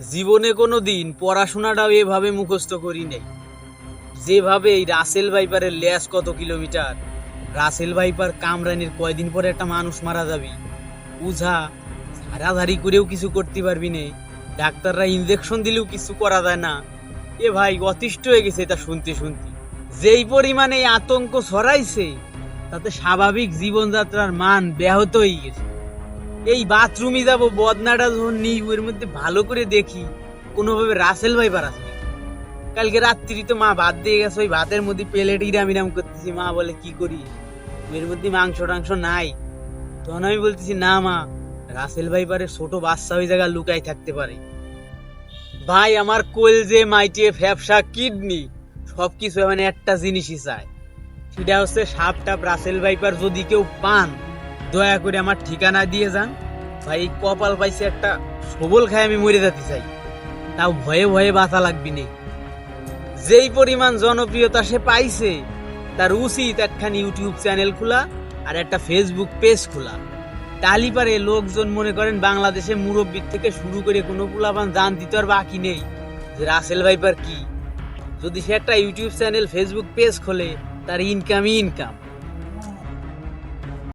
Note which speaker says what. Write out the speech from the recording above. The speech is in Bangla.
Speaker 1: জীবনে কোনো দিন পড়াশোনাটাও এভাবে মুখস্থ করি নাই। যেভাবে এই রাসেল ভাইপারের ল্যাস কত কিলোমিটার, রাসেল ভাইপার কামরানির কয়দিন পরে একটা মানুষ মারা যাবি, উঝা ধারাধারি করেও কিছু করতে পারবি নে, ডাক্তাররা ইনজেকশন দিলেও কিছু করা যায় না। এ ভাই অতিষ্ঠ হয়ে গেছে এটা শুনতে শুনতে। যেই পরিমাণে আতঙ্ক ছড়াইছে, তাতে স্বাভাবিক জীবনযাত্রার মান ব্যাহত হয়ে গেছে। এই বাথরুমে যাব, বদনাটা যখন নিই, ওর মধ্যে ভালো করে দেখি। কোনোভাবে রাসেল ভাইপার আছে নাকি। কালকে রাত্রি তো মা ভাত দিয়ে গেছে, ওই ভাতের মধ্যে প্লেট ইরাম ইরাম করতেছি, মা বলে, কি করি এর মধ্যে মাংস টাংস নাই। তখন আমি বলতেছি, না মা, রাসেল ভাইপারের ছোট বাচ্চা ওই জায়গায় লুকাই থাকতে পারে। ভাই, আমার কোল যে মাইটিয়ে ফ্যাপসা কিডনি সব কিছু মানে একটা জিনিসই চায়। সেটা হচ্ছে সাপ টাপ রাসেল ভাইপার যদি কেউ পান দয়া করে আমার ঠিকানা দিয়ে যান। ভাই, কপাল পাইছে একটা সবল খায় আমি মরে যেতে চাই। তাও ভয়ে ভয়ে বাঁচা লাগবি নেই যেই পরিমাণ জনপ্রিয়তা সে পাইছে, তার উচিত একখানি ইউটিউব চ্যানেল খোলা আর একটা ফেসবুক পেজ খোলা। তালি পারে লোকজন মনে করেন বাংলাদেশে মুরব্বীর থেকে শুরু করে কোনো পুলাবান জান দিতে আর বাকি নেই। যে রাসেল ভাইপার কি? যদি সে একটা ইউটিউব চ্যানেল, ফেসবুক পেজ খোলে, তার ইনকামই ইনকাম